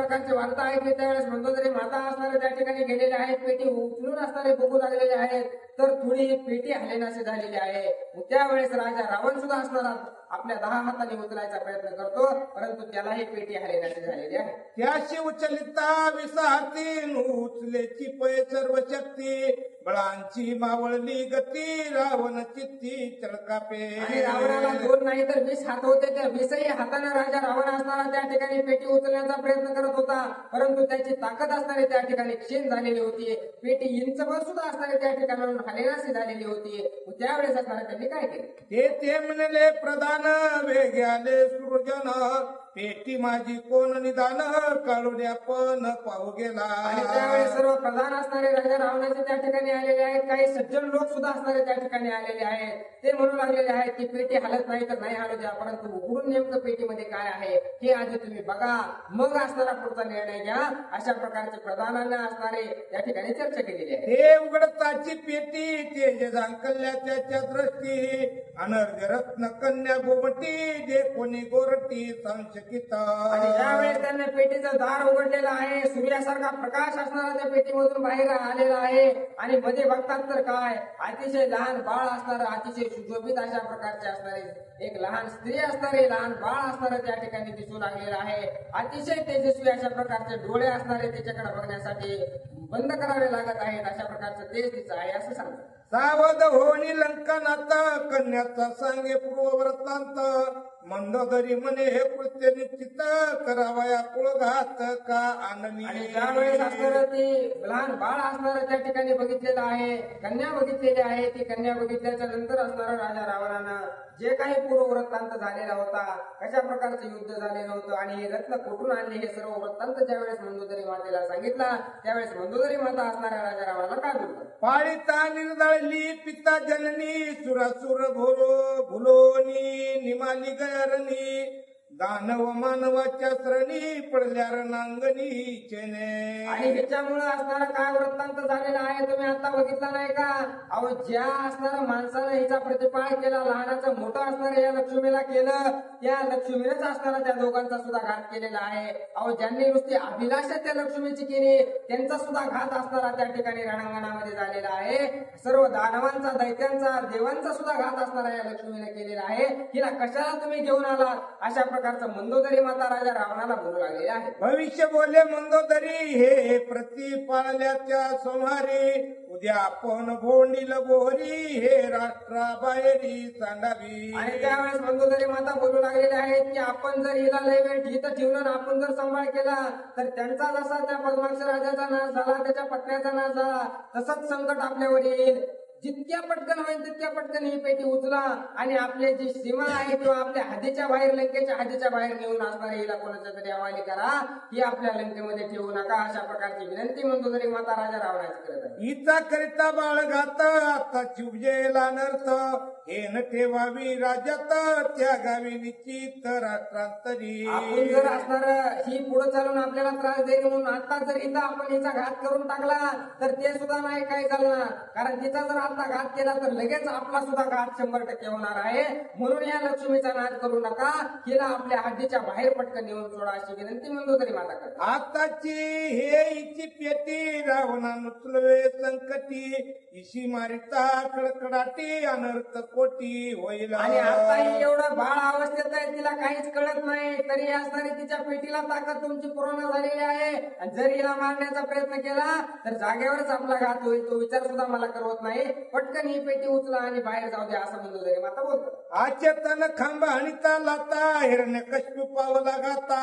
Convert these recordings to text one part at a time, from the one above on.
प्रकारचे वार्ता की त्यावेळेस मंदोदरी माता असणारे त्या ठिकाणी गेलेले आहेत पेटी उचलून असणारे बघू लागलेले आहेत. तर थोडी ही पेटी हलेनाशी झालेली आहे. त्यावेळेस राजा रावण सुद्धा असणारा आपल्या दहा हाताने उचलायचा प्रयत्न करतो परंतु त्यालाही पेटी हलेनाशी झालेली आहे. त्याशी उचलिता विसाहती उचलेची पै सर्व शक्ती. बळांची मावळली गती रावण चित्ती चळकापे. आणि रावणाला दोन नाही तर वीस हात होते. त्या वीसही हाताने राजा रावण असणारा त्या ठिकाणी पेटी उचलण्याचा प्रयत्न करत होता. परंतु त्याची ताकद असणारी त्या ठिकाणी क्षीण झालेली होती. पेटी इंचभर सुद्धा असणारी त्या ठिकाणी हलेनाशी झालेली होती त्यावेळेस असणारा त्यांनी काय केलं ते ते म्हणले प्रधान वेग्याने सृजना पेटी माझी कोण निदान काढून पण पाहू गेला आणि त्यावेळेस सर्व प्रधान असणारे राजा रावणाचे त्या ठिकाणी आलेले आहेत. काही सज्जन लोक सुद्धा असणारे त्या ठिकाणी आलेले आहेत. ते म्हणू लागलेले आहेत की पेटी हलत नाही तर नाही हलू द्या परंतु उघडून नेमकं पेटीमध्ये काय आहे हे आधी तुम्ही बघा. मग असणारा पुढचा निर्णय घ्या. अशा प्रकारचे प्रधानांना असणारे या ठिकाणी चर्चा केलेली आहे. हे उघडताची पेटी तेज झांकल्या त्याच्या दृष्टी. अनर्घ रत्न कन्या गोमटी जे कोणी गोरटी संशकित आणि ज्यावेळेस त्यांनी पेटीचं दार उघडलेलं आहे सूर्यासारखा प्रकाश असणारा त्या पेटीमधून बाहेर आलेला आहे. आणि मध्ये बघतात तर काय अतिशय लहान बाळ असणार अतिशय सुशोभित अशा प्रकारचे असणारे एक लहान स्त्री असणारे लहान बाळ असणारे त्या ठिकाणी दिसू लागलेलं आहे. अतिशय तेजस्वी अशा प्रकारचे डोळे असणारे त्याच्याकडे बघण्यासाठी बंद करावे लागत आहेत अशा प्रकारचं तेज तिचं आहे असं सांगतात. सावध होणी लंकनात कन्याचा सांगे पूर्व वृत्तांत. मंदोदरी म्हणे हे कृत्य निश्चित करावया कुळघात का आणि आणली ज्यावेळेस असणारं ते लहान बाळ असणारं त्या ठिकाणी बघितलेलं आहे कन्या बघितलेली आहे ती कन्या बघितल्याच्या नंतर असणारा राजा रावणानं जे काही पूर्व वृत्तांत झालेला होता कशा प्रकारचं युद्ध झालेलं होतं आणि हे रत्न कुठून आणले हे सर्व वृत्तांत ज्यावेळेस मंदोदरी मातेला सांगितला त्यावेळेस मंदोदरी माता असणाऱ्या राजा रावणाला काय बोलतात? पाळीता निर्दळली पिता जननी सुरासुर भोरो भुलोनी निमाली சேரணி दानव मानवाच्या श्रणी पडल्या रणांगणी चेने. आणि ह्याच्यामुळे असणारा काय वृत्तांत झालेला आहे तुम्ही आता बघितला नाही का? अहो ज्या असणाऱ्या माणसानं हिचा प्रतिपाळ केला लहानाचं मोठं असणाऱ्या या लक्ष्मीला केलं त्या लक्ष्मीनेच असणारा त्या दोघांचा सुद्धा घात केलेला आहे. अहो ज्यांनी नुसती अभिलाषा त्या लक्ष्मीची केली त्यांचा सुद्धा घात असणारा त्या ठिकाणी रणांगणामध्ये झालेला आहे. सर्व दानवांचा दैत्यांचा देवांचा सुद्धा घात असणारा या लक्ष्मीने केलेला आहे. हिला कशाला तुम्ही घेऊन आला अशा प्रकारचं मंदोदरी माता राजा रावणाला बोलू लागलेले आहे भविष्य बोले मंदोदरी हे प्रति पाळल्याच्या संहारी उद्या आपण भोंडील गोहरी हे राष्ट्राबाहेरी सांडावी. आणि त्यावेळेस मंदोदरी माता बोलू लागलेल्या आहेत की आपण जर हिला लय वेळ इथं ठेवलं आपण जर सांभाळ केला तर त्यांचा जसा त्या पद्माक्ष राजाचा नाश झाला त्याच्या पत्न्याचा नाश झाला तसंच संकट आपल्यावर येईल. जितक्या पटकन होईल तितक्या पटकन ही पेटी उचला आणि आपले जी सीमा आहे किंवा आपल्या हद्दीच्या बाहेर लंकेच्या हद्दीच्या बाहेर नेऊन असणारे हिला कोणाच्या तरी हवाली करा. ही आपल्या लंकेमध्ये ठेवू नका. अशा प्रकारची विनंती म्हणतो तरी माता राजा रावणाची करत आहे. हिचा करिता बाळ घात आता चिवजेला नर्थ हे न ठेवावी राज्यात त्या गावी निश्चित राष्ट्रांतरी. आपण जर असणार ही पुढे चालून आपल्याला त्रास देईल म्हणून आता जर इथं आपण हिचा घात करून टाकला तर ते सुद्धा नाही काय चालणार. कारण तिचा जर आता घात केला तर लगेच आपला सुद्धा घात शंभर टक्के होणार आहे. म्हणून या लक्ष्मीचा नाद करू नका. हिला आपल्या हद्दीच्या बाहेर पटकन नेऊन सोडा अशी विनंती म्हणतो तरी माता करते आताची हे इची पेटी रावणा नुचलवे संकटी इशी मारिता कडकडाटी अनर्थ कोटी होईल. आणि आताही एवढं बाळ अवस्थेत आहे तिला काहीच कळत नाही. तरी असणारी तिच्या पेटीला ताकद तुमची पूर्ण झालेली आहे. आणि जर हिला मारण्याचा प्रयत्न केला तर जागेवरच आपला घात होईल. तो विचार सुद्धा मला करवत नाही. पटकन ही पेटी उचला आणि बाहेर जाऊ द्या असं म्हणतो तरी. माता बोलतात आचेतन खांब हाणिता लाता हिरण्य कश्मी पावला गाता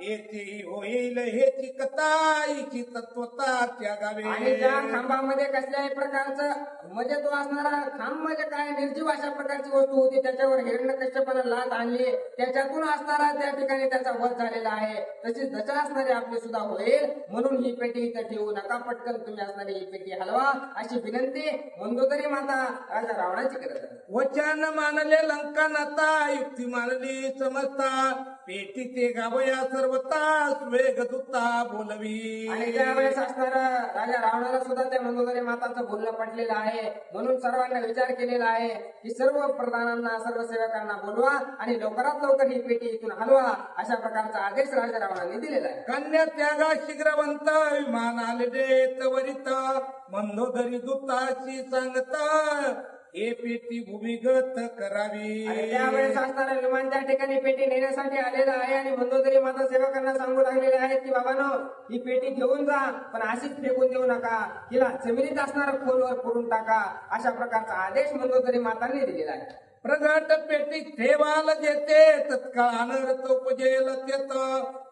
येथे होईल हेची कथा हिची तत्वता त्या आणि ज्या गावे खांबामध्ये कसल्याही प्रकारचं म्हणजे तो असणारा खांब म्हणजे काय? निर्जीव जीव अशा प्रकारची वस्तू होती त्याच्यावर हिरण्य कश्यपानं लात आणली. त्याच्यातून असणारा त्या ठिकाणी त्याचा वध झालेला आहे. तशीच दशा असणारी आपली सुद्धा होईल. म्हणून ही पेटी इथं ठेवू नका. पटकन तुम्ही असणारी ही पेटी हलवा. अशी विनंती मंदोदरी माता राजा रावणाची करत वचन मानले लंका नाता युक्ती मानली समजता पेटी ते गावया सर्वतास वेग दुता बोलवी. आणि त्यावेळेस असणार राजा रावणाला सुद्धा त्या मंदोदरी माताचं बोलणं पटलेलं आहे म्हणून सर्वांना विचार केलेला आहे की सर्व प्रधानांना सर्व सेवकांना बोलवा आणि लवकरात लवकर ही पेटी इथून हलवा अशा प्रकारचा आदेश राजा रावणाने दिलेला आहे. कन्या त्यागा शीघ्रवंत विमान आले त्वरित मंदोदरी दुताची सांगत हे पेटी भूमिगत करावी. आणि त्यावेळेस असणारा विमान त्या ठिकाणी पेटी नेण्यासाठी आलेला आहे आणि मंदोदरी माता सेवकांना सांगू लागलेले आहेत की बाबानो ही पेटी घेऊन जा पण अशीच फेकून देऊ नका. हिला जमिनीत असणारा खोलवर पुरून टाका. अशा प्रकारचा आदेश मंदोदरी मातांनी दिलेला आहे. प्रगट पेटी ठेवाल जेते तत्काळ अनर्थ उपजेल तेत.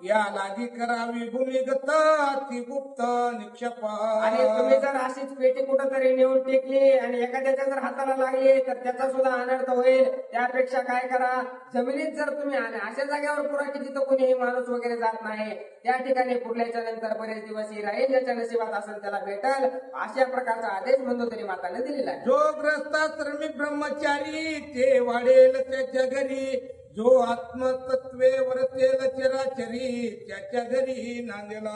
या लागी करावी भूमिगत अतिगुप्त निक्षेप. आणि तुम्ही जर अशीच पेटी कुठंतरी नेऊन टेकली आणि एखाद्याच्या जर हाताला लागली तर त्याचा सुद्धा अनर्थ होईल. त्यापेक्षा काय करा जमिनीत जर तुम्ही आणि अशा जागेवर पुरा की जिथं कोणीही माणूस वगैरे जात नाही त्या ठिकाणी पुरल्याच्या नंतर बरेच दिवस ही राहील ज्याच्या नशिबात असेल त्याला भेटल. अशा प्रकारचा आदेश मंदोदरी माताने दिलेला जो ग्रस्ताश्रमी ब्रह्मचारी ते वाढेल त्याच्या घरी. जो आत्मतत्वे वरतेल चराचरी त्याच्या घरी नांदेला.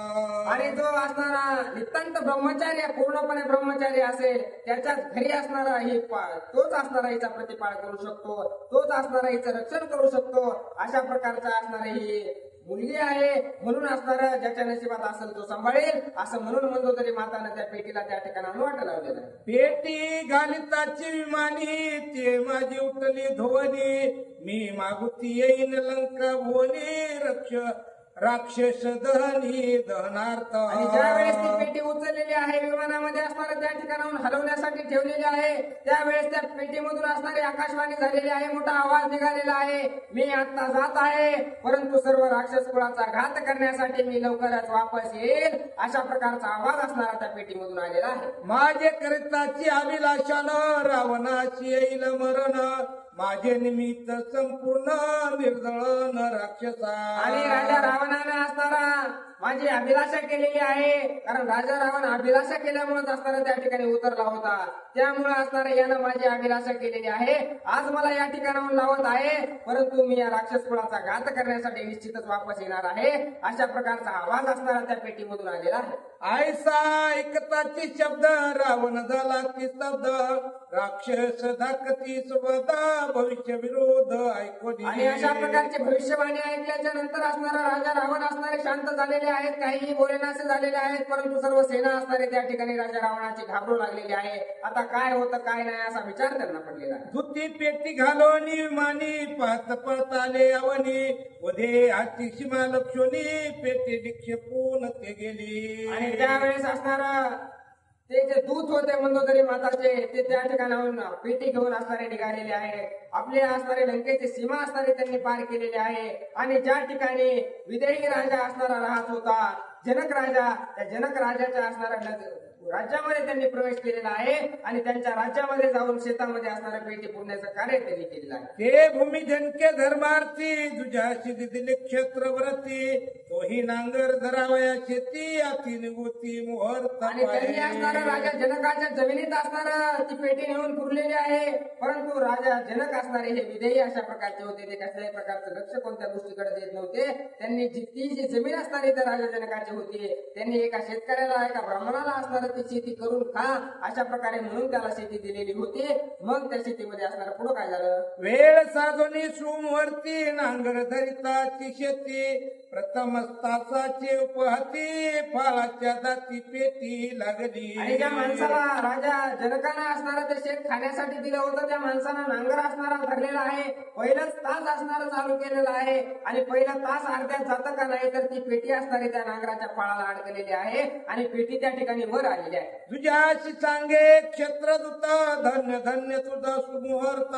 आणि जो असणारा नितांत ब्रह्मचारी पूर्णपणे ब्रह्मचारी असेल त्याच्या घरी असणारा ही तोच असणारा हिचा प्रतिपाळ करू शकतो तोच असणारा हिचं रक्षण करू शकतो अशा प्रकारचा असणारी ही मुलगी आहे म्हणून असणार ज्याच्या नशिबात असेल तो सांभाळेल. असं म्हणून म्हणतो तरी मातानं त्या पेटीला त्या ठिकाणावर वाट लावलेलं आहे. पेटी घालिताची विमानी ते माझी उठली धोनी मी मागुती येईन लंका भुवनी. रक्ष राक्षस दहनी दहनार्थ आणि ज्या वेळेस ती पेटी उचललेली आहे विमानामध्ये असणाऱ्या त्या ठिकाणाहून हलवण्यासाठी ठेवलेली आहे त्यावेळेस त्या पेटीमधून असणारी आकाशवाणी झालेली आहे मोठा आवाज निघालेला आहे. मी आता जात आहे परंतु सर्व राक्षस कुळाचा घात करण्यासाठी मी लवकरच वापस येईल अशा प्रकारचा आवाज असणारा त्या पेटीमधून आलेला आहे. माझे करिताची अभिलाषानं रावणाची येईल मरण. माझे निमित्त संपूर्ण निर्दळन राक्षसा. आणि राजा रावणाने असणारा माझी अभिलाषा केलेली आहे. कारण राजा रावण अभिलाषा केल्यामुळेच असणारा त्या ठिकाणी उतरला होता. त्यामुळे असणारा यानं माझी अभिलाषा केलेली आहे. आज मला या ठिकाणाहून लावत आहे. परंतु मी या राक्षस कुळाचा घात करण्यासाठी निश्चितच वापस येणार आहे. अशा प्रकारचा आवाज असणारा त्या पेटीमधून आलेला आहे. आयसा एकताची शब्द रावण झाला ती शब्द राक्षस धाकती स्वदा भविष्य विरोध ऐकून आणि अशा प्रकारची भविष्यवाणी ऐकल्याच्या नंतर असणारा राजा रावण असणारे शांत झालेले आहेत काहीही बोलेनासे झालेले आहेत परंतु सर्व सेना असणारे त्या ठिकाणी राजा रावणाची घाबरू लागलेली आहे. आता काय होतं काय नाही असा विचार त्यांना पडलेला आहे. धुती पेटी घालोनी विमानी पाहत पळत आले अवनी. वधे हाती सीमा लक्षोनी पेटी निक्षेपून ते गेली. आणि त्यावेळेस असणारा ते जे दूत होते मंदोदरी माताचे ते त्या ठिकाणाहून पेटी घेऊन असणारे निघालेले आहे आपले असणारे लंकेची सीमा असणारे त्यांनी पार केलेले आहे. आणि ज्या ठिकाणी विदेही राजा असणारा राहत होता जनक राजा त्या जनक राजाच्या असणाऱ्या राज्यामध्ये त्यांनी प्रवेश केलेला आहे आणि त्यांच्या राज्यामध्ये जाऊन शेतामध्ये असणाऱ्या पेटी पुरण्याचं कार्य त्यांनी केलेलं आहे. ते भूमी जनके धर्मार्थी तुझ्याशी दिले क्षेत्रव्रती तोही नांगर धरावया शेती अति निगुती मुहूर्त आणि त्यांनी असणारा राजा जनकाच्या जमिनीत असणारा ती पेटी नेऊन पुरलेली आहे. परंतु राजा जनक असणारे हे विधेयी अशा प्रकारचे होते ते कसल्याही प्रकारचं लक्ष कोणत्या गोष्टीकडे देत नव्हते. त्यांनी जी ती जी जमीन असणारी त्या राजा जनकाची होती त्यांनी एका शेतकऱ्याला एका ब्राह्मणाला असणारं ती शेती करून खा. अशा प्रकारे म्हणून त्याला शेती दिलेली होती. मग त्या शेतीमध्ये असणारं पुढं काय झालं? वेळ साधोनी सोमवरती नांगर धरिताची शेती. प्रथम तासाची उपहाती फाळाच्या दाती पेटी लागली. आणि ज्या माणसाला राजा जनकानं असणारं ते शेत खाण्यासाठी दिलं होतं त्या माणसानं नांगर असणारा धरलेला आहे. पहिलंच तास असणारं चालू केलेलं आहे. आणि पहिला तास अर्ध्यात जातं का नाही तर ती पेटी असणारी त्या नांगराच्या फाळाला अडकलेली आहे. आणि पेटी त्या ठिकाणी वर आहे तुझ्याशी सांगे क्षेत्रदूत धन्य धन्य तुझा सुमुहूर्त.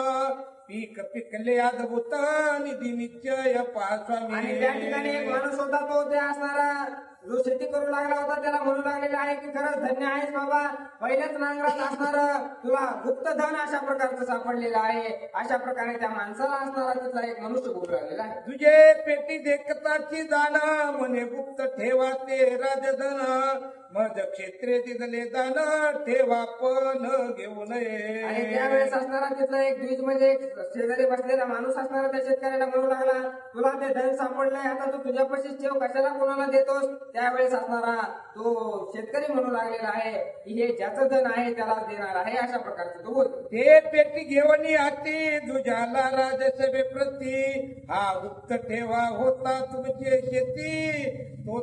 पीक पिकले अद्भुत निधी निश्चय आणि त्या ठिकाणी एक माणूस होता तो त्या असणारा जो शेती करू लागला होता त्याला म्हणू लागलेला आहे की खरंच धन्य आहेस बाबा. पहिल्याच नांगरात असणार तुला गुप्त धन अशा प्रकारचं सापडलेलं आहे. अशा प्रकारे त्या माणसाला असणारा तिथला एक मनुष्य बोलू लागलेला आहे. तुझे पेटी देखताची दान म्हणे गुप्त ठेवा ते राजधन. मज क्षेत्रे तिथले दान ठेवा पण घेऊ आणि नये त्यावेळेस असणारा तिथला एक द्विज म्हणजे एक शेजारी बसलेला माणूस असणारा त्या शेतकऱ्याला म्हणू लागला तुला ते धन सापडलंय आता तू तुझ्यापाशीच ठेव कशाला कोणाला देतोस? त्यावेळेस असणारा तो शेतकरी म्हणू लागलेला आहे की हे ज्याचं धन आहे त्याला देणार आहे अशा प्रकारचं. तो बोलतो ते पेटी घेऊन आती तुझ्याला राजसभे प्रती. हा गुप्त ठेवा होता तुमची शेती. तो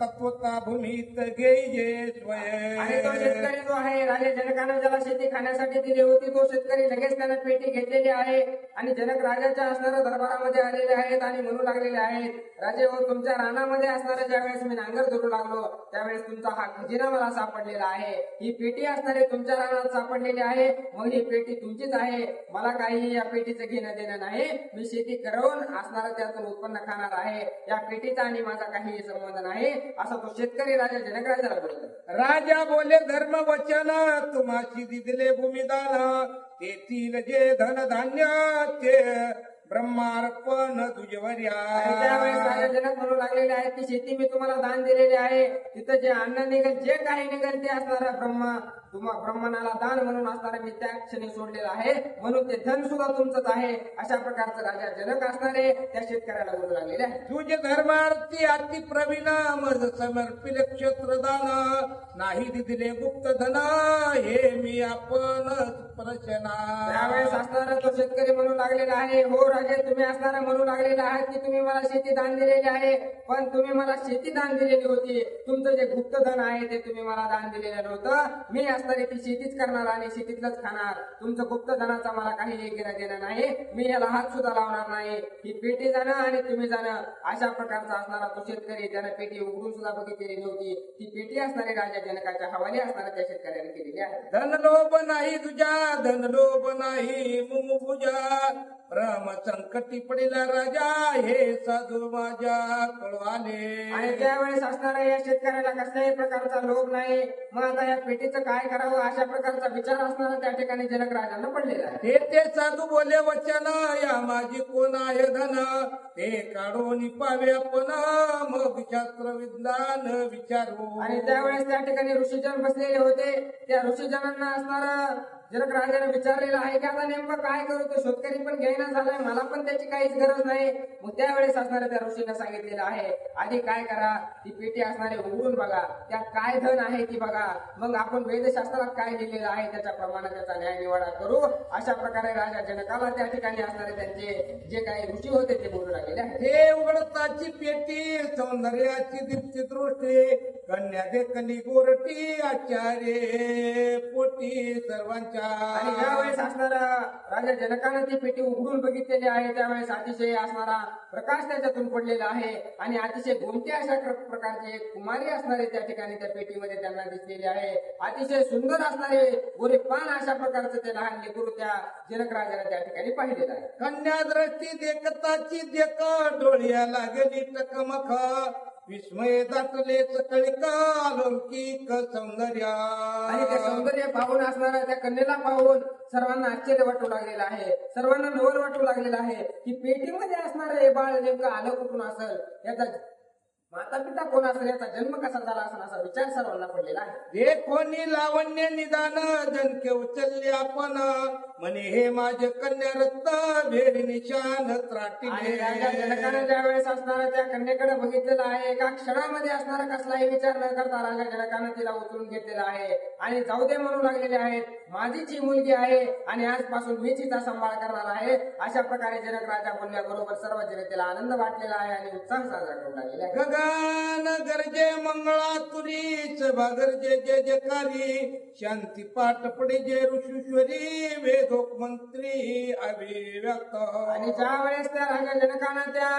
तत्वता भूमीत घेईजे आणि तो शेतकरी जो आहे राजे जनकानं ज्याला शेती खाण्यासाठी दिली होती तो शेतकरी लगेच त्यानं पेटी घेतलेली आहे. आणि जनक राजाच्या असणाऱ्या दरबारामध्ये आलेले आहेत आणि म्हणू लागलेले आहेत राजे हो तुमच्या रानामध्ये असणाऱ्या ज्यावेळेस मी नांगर धरू लागलो त्यावेळेस तुमचा हा खजिना मला सापडलेला आहे. ही पेटी असणारे तुमच्या रानात सापडलेली आहे. मग ही पेटी तुमचीच आहे. मला काही या पेटीचं घेणं देणं नाही. मी शेती करून असणारं त्यातून उत्पन्न खाणार आहे. या पेटीचा आणि माझा काही संबंध नाही. असा तो शेतकरी राजा जनकराजाला बोलतो. राजा बोले धर्म वचन तुम्हाची दिदले भूमिदान तेथील जे धन धान्य ब्रह्मार्पण आणि त्यावेळेस जनक म्हणू लागलेले आहेत की शेती मी तुम्हाला दान दिलेली आहे. तिथं जे अन्न निघेल जे काही निघेल ते असणारा ब्रह्मा तुम्हा ब्रह्मणाला दान म्हणून असणारे मी त्या क्षणी सोडलेलं आहे. म्हणून ते धन सुद्धा तुमचंच आहे. अशा प्रकारचं राजा जनक असणारे त्या शेतकऱ्याला बोलू लागलेले आहे. तुझे धर्मार्थी अति प्रवीण मज समर्पिले क्षेत्रदान. नाही दिले गुप्त धन हे मी आपण प्रशना त्यावेळेस असणारा तो शेतकरी म्हणू लागलेला आहे हो राजे तुम्ही असणारा म्हणू लागलेला आहात की तुम्ही मला शेती दान दिलेली आहे. पण तुम्ही मला शेती दान दिलेली होती. तुमचं जे गुप्त धन आहे ते तुम्ही मला दान दिलेलं नव्हतं. मी असणारी ती शेतीच करणार आणि शेतीतलंच खाणार. तुमचं गुप्त धनाचा मला काही घेणं देणं नाही. मी याला हात सुद्धा लावणार नाही. ही पेटी जाणं आणि तुम्ही जाणं. अशा प्रकारचा असणारा तो शेतकरी त्यानं पेटी उघडून सुद्धा बघितलेली नव्हती. ती पेटी असणारी राजा जनकाच्या हवाली असणारा त्या शेतकऱ्याने केलेली आहे. धन लोभ नाही तुझ्या धन लोभ नाही मुमुजा प्रम संकटी पडिला राजा हे साधू माझ्या कळवाले. आणि त्यावेळेस असणाऱ्या या शेतकऱ्याला कसल्याही प्रकारचा लोभ नाही. मग आता या पेटीचं काय करावं? अशा प्रकारचा विचार असणारा त्या ठिकाणी जनक राजांना पडलेला आहे. ते ते साधू बोले वचन या माझी कोण आहे धन? ते काढून पावे आपण मग शास्त्र विज्ञान विचारू. आणि त्यावेळेस त्या ठिकाणी ऋषीजन बसलेले होते. त्या ऋषीजनांना असणारा जनक राजाने विचारलेलं आहे की आता नेमकं काय करू? तो शेतकरी पण घेईना झालाय. मला पण त्याची काहीच गरज नाही. मग त्यावेळेस असणाऱ्या त्या ऋषीनं सांगितलेलं आहे आधी काय करा? ती पेटी असणारे उघडून बघा. त्यात काय धन आहे ती बघा. मग आपण वेदशास्त्रात काय लिहिलेलं आहे त्याच्याप्रमाणे त्याचा न्याय निवाडा करू. अशा प्रकारे राजा जनकाला त्या ठिकाणी असणारे त्यांचे जे काही ऋषी होते ते बोलू लागलेले आहेत हे उघडताची पेटी सौंदर्याची दीप्ती दृष्टी कन्या देखली गोरटी आचार्य. पोटी सर्वांच्या. आणि ज्यावेळेस असणारा राजा जनकानं ती पेटी उघडून बघितलेली आहे त्यावेळेस अतिशय असणारा प्रकाश त्याच्यातून पडलेला आहे. आणि अतिशय गोमटे अशा प्र- प्रकारचे कुमारी असणारे त्या ठिकाणी त्या पेटीमध्ये त्यांना दिसलेले आहे. अतिशय सुंदर असणारे गोरे पान अशा प्रकारचं ते लहान लेकरू त्या जनक राजाने त्या ठिकाणी पाहिलेलं आहे. कन्या दृष्टी देखताची देख डोळ्या लागली टकमख विस्मय अलौकिक सौंदर्य. आणि ते सौंदर्य पाहून असणाऱ्या त्या कन्येला पाहून सर्वांना आश्चर्य वाटू लागलेलं आहे. सर्वांना नवल वाटू लागलेलं आहे की पेटीमध्ये असणारं हे बाळ नेमकं आलं कुठून असेल? याचा माता पिता कोण असेल? याचा जन्म कसा झाला असेल? असा विचार सर्वांना पडलेला आहे. हे कोणी लावण्य निदान जनके उचलले आपण. म्हणे हे माझे कन्या रत्न भेरी निशान आणि राजा जनकानं ज्या वेळेस असणारा त्या कन्येकडे बघितलेलं आहे एका क्षणामध्ये असणारा कसलाही विचार न करता राजा जनकानं तिला उचलून घेतलेला आहे. आणि जाऊ दे म्हणू लागलेले आहेत. माझीच ही मुलगी आहे आणि आजपासून मीच हिचा सांभाळ करणार आहे. अशा प्रकारे जनक राजा बोलल्याबरोबर सर्व जनतेला आनंद वाटलेला आहे आणि उत्साह साजरा करू लागलेला आहे. गगन गरजे मंगळा तुरी सभा गरजे जय जयकारी शांती पाठ पडे जय ऋषीश्वरी वेदोक मंत्री अभिव्यक्त. आणि ज्या वेळेस त्या राजा जनकानं त्या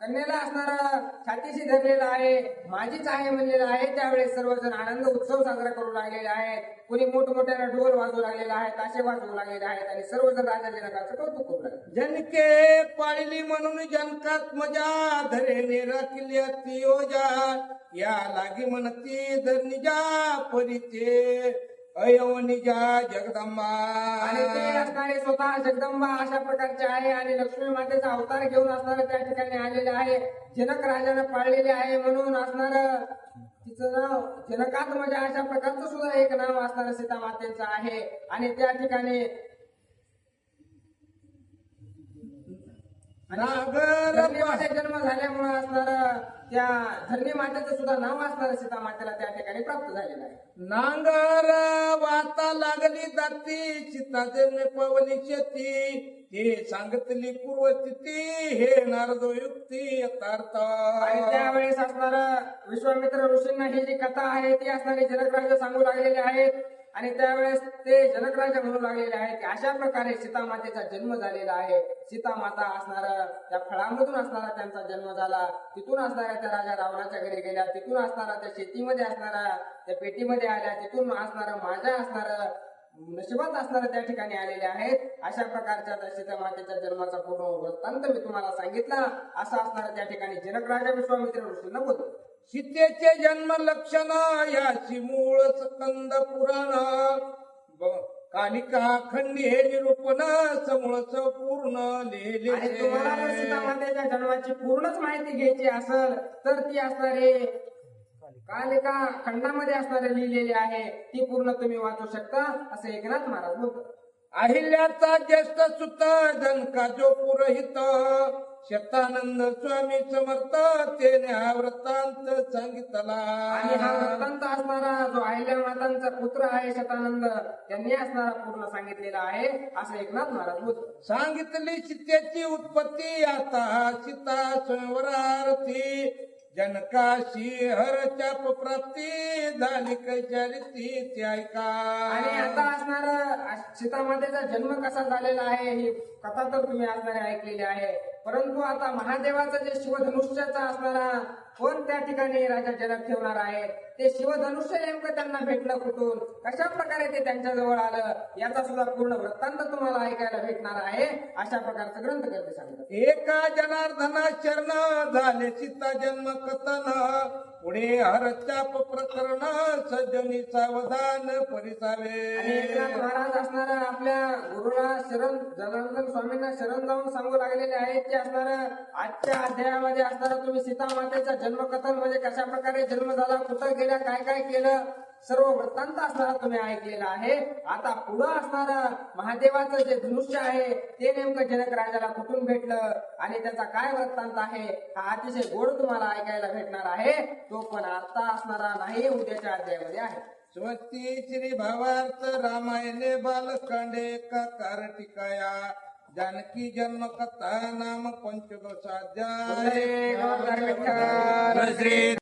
कन्येला असणारा छातीशी धरलेला आहे माझीच आहे म्हणलेलं आहे त्यावेळेस सर्वजण आनंद उत्सव साजरा करू लागलेले आहेत. कुणी मोठमोठ्यानं ढोल वाजवू लागलेला आहे ताशे वाजवू लागलेले आहेत आणि सर्वजण राजा जनकाचं कौतुक करू लागले. जनके पाळली म्हणून जनकात मजा धरेने राखली अति योजा या लागी म्हणती धरणीजा परिचे अयवनिजा जगदंबा. आणि ते असणारे स्वतः जगदंबा अशा प्रकारचे आहे आणि लक्ष्मी मातेचा अवतार घेऊन असणारे त्या ठिकाणी आलेले आहे. जनक राजानं पाळलेले आहे म्हणून असणार तिचं नाव जनकात म्हणजे अशा प्रकारचं सुद्धा एक नाव असणारं सीता मातेचं आहे. आणि त्या ठिकाणी जन्म झाल्यामुळे असणार त्या धरणी मातेचं सुद्धा नाव असणार सीता मातेला त्या ठिकाणी प्राप्त झालेलं आहे. नांगर वाता लागली जाती सीता जन्मे पवनी शेती. हे सांगितली पूर्वस्थिती हे नारदो युक्ती यथार्थ. आणि त्यावेळेस असणार विश्वामित्र ऋषींना ही जी कथा आहे ती असणारे जनकराज सांगू लागलेले आहेत. आणि त्यावेळेस ते जनकराजा म्हणू लागलेले आहेत की अशा प्रकारे सीतामातेचा जन्म झालेला आहे. सीता माता असणारा त्या फळामधून असणारा त्यांचा जन्म झाला. तिथून असणाऱ्या त्या राजा रावणाच्या घरी गेल्या. तिथून असणारा त्या शेतीमध्ये असणारा त्या पेटीमध्ये आल्या. तिथून असणारा माझ्या असणारा नशिबात असणारे त्या ठिकाणी आलेले आहेत. अशा प्रकारच्या त्या सीतामातेच्या जन्माचा पूर्ण वृत्तांत मी तुम्हाला सांगितला. असं असणारा त्या ठिकाणी जनकराजा विश्वामित्र ऋषींना बोलतो. सीतेचे जन्म लक्षण याची मूळ स्कंद पुराण. कालिका खंडी हे निरूपण समूळच पूर्ण आणि तुम्हाला जर लिहिले मातेच्या जन्माची पूर्णच माहिती घ्यायची असेल तर ती असणारे कालिका खंडामध्ये असणारे लिहिलेले आहे ती पूर्ण तुम्ही वाचू शकता असं एकनाथ महाराज बोलतो अहिल्याचा ज्येष्ठ सुत जनका जो पुरहित. शतानंद स्वामी समर्थ तेने हा वृत्तांत सांगितला. आणि हा वृत्तांत असणारा जो अहिल्या मातांचा पुत्र आहे शतानंद त्यांनी असणारा पूर्ण सांगितलेला आहे असं एकनाथ महाराज बोलतो सांगितली सीतेची उत्पत्ती आता सीता स्वयंवरार्थी जनकाशी हर चाप प्राप्ती झाली कैचारिती ती ऐका. आणि आता असणार सीतामातेचा जन्म कसा झालेला आहे ही कथा तर तुम्ही असणारे ऐकलेली आहे. परंतु आता महादेवाचा जे शिवधनुष्याचा असणारा कोण त्या ठिकाणी राजा जनक ठेवणार आहे? ते शिवधनुष्य नेमकं त्यांना भेटलं कुठून? कशा प्रकारे ते त्यांच्या जवळ आलं? याचा सुद्धा पूर्ण वृत्तांत तुम्हाला ऐकायला भेटणार आहे. अशा प्रकारचं ग्रंथ करते सांगतात. एका जनार्दना शरण झाले सीता जन्म कथन पुढे हरचाप प्रकरण सज्जनी सावधान परिसावे. महाराज असणार आपल्या गुरुला शरण जनार्दन स्वामींना शरण जाऊन सांगू लागलेले आहेत की असणार आजच्या अध्यायामध्ये असणारा तुम्ही सीता मातेचा जन्मकथन म्हणजे कशा प्रकारे जन्म झाला कुठं गेल्या काय काय केलं सर्व वृत्तांत असणारा तुम्ही ऐकलेला आहे. आता पुढं असणारं महादेवाचं जे धनुष्य आहे ते नेमकं जनक राजाला कुठून भेटलं आणि त्याचा काय वृत्तांत आहे हा अतिशय गोड तुम्हाला ऐकायला भेटणार आहे. तो पण आता असणारा नाही उद्याच्या अध्यायामध्ये आहे. स्वस्ती श्री भावार्थ रामायणे बालकांडे कार टिकाया जानकी जन्म कथा नाम विठ्ठल. श्री